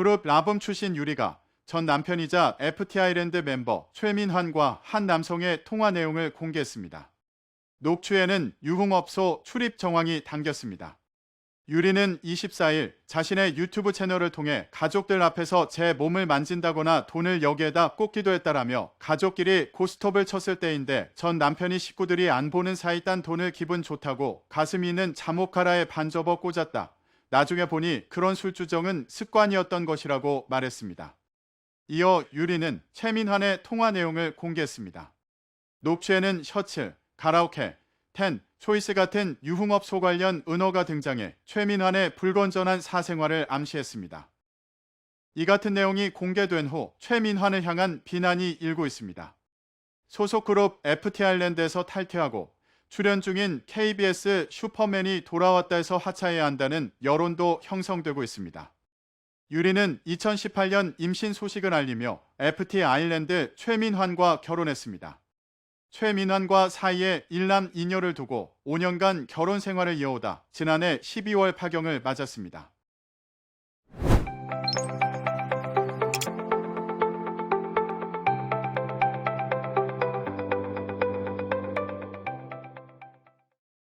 그룹 라붐 출신 유리가 전 남편이자 FT 아일랜드 멤버 최민환과 한 남성의 통화 내용을 공개했습니다. 녹취에는 유흥업소 출입 정황이 담겼습니다. 유리는 24일 자신의 유튜브 채널을 통해 가족들 앞에서 제 몸을 만진다거나 돈을 여기에다 꽂기도 했다라며 가족끼리 고스톱을 쳤을 때인데 전 남편이 식구들이 안 보는 사이 딴 돈을 기분 좋다고 가슴 있는 자모카라에 반접어 꽂았다. 나중에 보니 그런 술주정은 습관이었던 것이라고 말했습니다. 이어 유리는 최민환의 통화 내용을 공개했습니다. 녹취에는 셔츠, 가라오케, 텐, 초이스 같은 유흥업소 관련 은어가 등장해 최민환의 불건전한 사생활을 암시했습니다. 이 같은 내용이 공개된 후 최민환을 향한 비난이 일고 있습니다. 소속 그룹 FT 아일랜드에서 탈퇴하고 출연 중인 KBS 슈퍼맨이 돌아왔다 해서 하차해야 한다는 여론도 형성되고 있습니다. 유리는 2018년 임신 소식을 알리며 FT 아일랜드 최민환과 결혼했습니다. 최민환과 사이에 일남 이녀를 두고 5년간 결혼 생활을 이어오다 지난해 12월 파경을 맞았습니다.